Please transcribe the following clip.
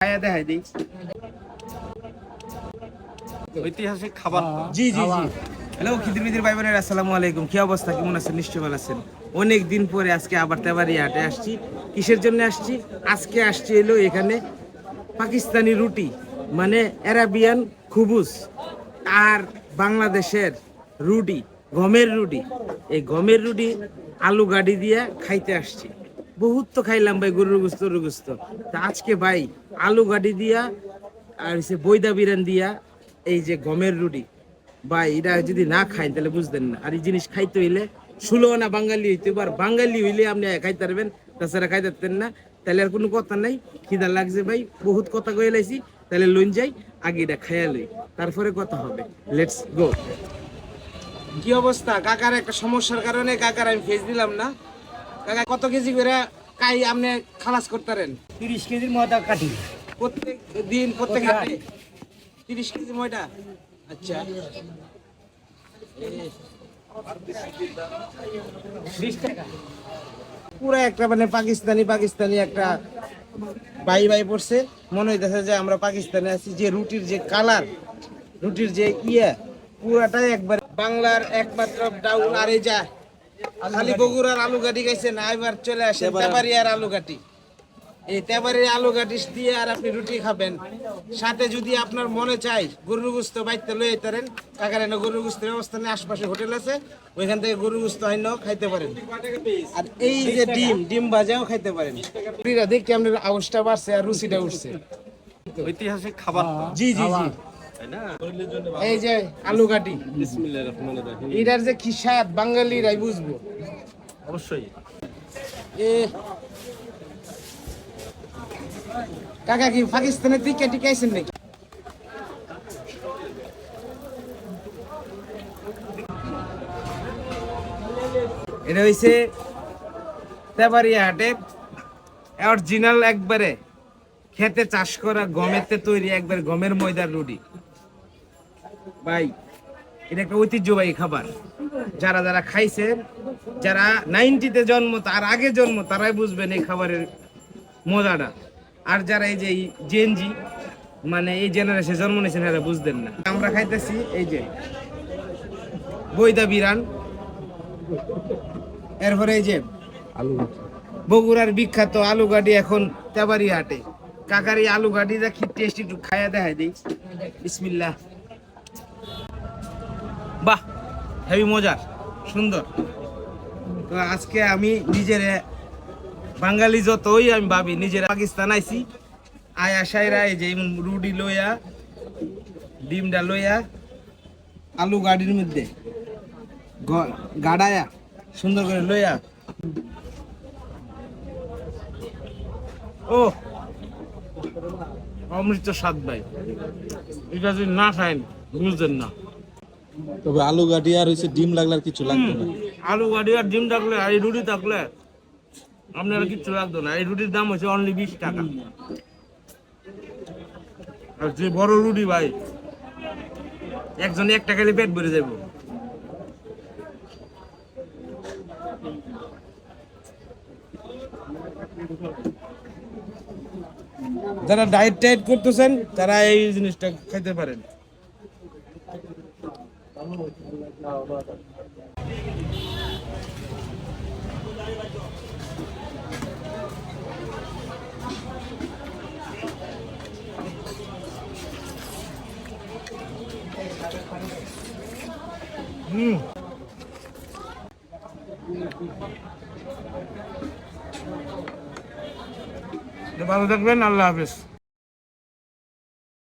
খায়া দেখাই দিই। ঐতিহাসিক খাবার জি জি জি। হ্যালো খিদির মিদির ভাই বোনের আসসালামু আলাইকুম। কি অবস্থা? কেমন আছেন? নিশ্চয় ভালো আছেন। অনেক দিন পরে আজকে আবার তেবারি হাটে আসছি। কিসের জন্য আসছি? আজকে আসছি এলো এখানে পাকিস্তানি রুটি মানে অ্যারাবিয়ান খুবুস আর বাংলাদেশের রুটি গমের রুটি। এই গমের রুটি আলু গাড়ি দিয়ে খাইতে আসছি। বহুত তো খাইলাম ভাই গরুর গুস্ত গরুর গুস্ত। তা আজকে ভাই আলু গাড়ি দিয়া আর হচ্ছে বৈদা বিরান দিয়া এই যে গমের রুটি। ভাই এটা যদি না খাই তাহলে বুঝতেন না। আর এই জিনিস খাইতে হইলে ষোলো না বাঙালি হইতে আর বাঙালি হইলে আপনি খাইতে পারবেন তাছাড়া খাইতে পারতেন না। তাহলে আর কোনো কথা নাই। খিদা লাগছে ভাই বহুত কথা কয়ে লাইছি। তাহলে লইন যাই আগে এটা খাইয়া লই। তারপরে কথা হবে। লেটস গো কি অবস্থা? কাকার একটা সমস্যার কারণে কাকার আমি ফেস দিলাম না। কাকা কত কেজি করে কাই আপনি খালাস করতারেন তিরিশ কেজির ময়দা কাটি। প্রত্যেক দিন প্রত্যেক হাটে তিরিশ কেজি ময়দা। আচ্ছা। পুরো একটা মানে পাকিস্তানি পাকিস্তানি একটা বাই বাই পড়ছে। মনে হইতেছে যে আমরা পাকিস্তানে আছি যে রুটির যে কালার রুটির যে ইয়ে পুরাটাই একবার বাংলার একমাত্র ডাউল। আর এই যা খালি বগুড়ার আলু গাটি গাইছেন এবার চলে আসে আলু। গাটি এই তেবারির আলু গাটি দিয়ে আর আপনি রুটি খাবেন। সাথে যদি আপনার মনে চাই গরুর গুস্ত বাইতে লয়ে তারেন কাকার এনে গরুর গুস্তের ব্যবস্থা নেই আশপাশে হোটেল আছে ওইখান থেকে গরুর গুস্ত খাইতে পারেন। আর এই যে ডিম ডিম ভাজাও খাইতে পারেন। পুরীরা দেখি আপনার আওয়াজটা বাড়ছে আর রুচিটা উঠছে। ঐতিহাসিক খাবার জি জি জি। এই যে আলু রহিম এটার যে কি স্বাদ বাঙালিরাই বুঝব। অবশ্যই। এ কাকা কি পাকিস্তানের দিকে টিকাইছেন নাকি? এটা হইছে তেবারিয়া হাটে অরিজিনাল একবারে খেতে চাষ করা গমেতে তৈরি একবার গমের ময়দার রুটি। ভাই, এটা একটা ঐতিহ্যবাহী খাবার। যারা যারা খাইছেন যারা নাইনটিতে জন্ম, তার আগে জন্ম, তারাই বুঝবেন এই খাবারের মজাটা। আর যারা এই যে জেনজি মানে এই জেনারেশনে জন্ম নিয়েছেন এরা বুঝতেন না। আমরা খাইতেছি এই যে বৈদা বিরান এরপরে এই যে আলু বগুড়ার বিখ্যাত আলু গাড়ি এখন তেবারি হাটে। কাকারি আলু গাড়ি যা কি টেস্ট একটু খাইয়া দেখাই দিই। বিসমিল্লাহ। বাহ হেভি মজার সুন্দর। তো আজকে আমি নিজের বাঙালি যতই আমি ভাবি নিজের পাকিস্তান আইছি আয় আশাইরা এই যে রুটি লইয়া ডিমটা লইয়া আলু গাড়ির মধ্যে গাড়ায়া সুন্দর করে লইয়া। ও অমৃত স্বাদ ভাই। এটা যদি না খাইন বুঝতেন না। তবে আলু গাড়ি আর হইছে ডিম লাগলে আর কিছু লাগবে না। আলু গাড়ি আর ডিম থাকলে আর রুটি থাকলে আপনার কিচ্ছু লাগতো না। এই রুটির দাম হচ্ছে অনলি বিশ টাকা। আর যে বড় রুটি ভাই, একজনে এক টাকা পেট ভরে যাব যারা ডায়েট টাইট করতেছেন, তারা এই জিনিসটা খাইতে পারেন। হুম। ভালো থাকবেন আল্লাহ হাফেজ।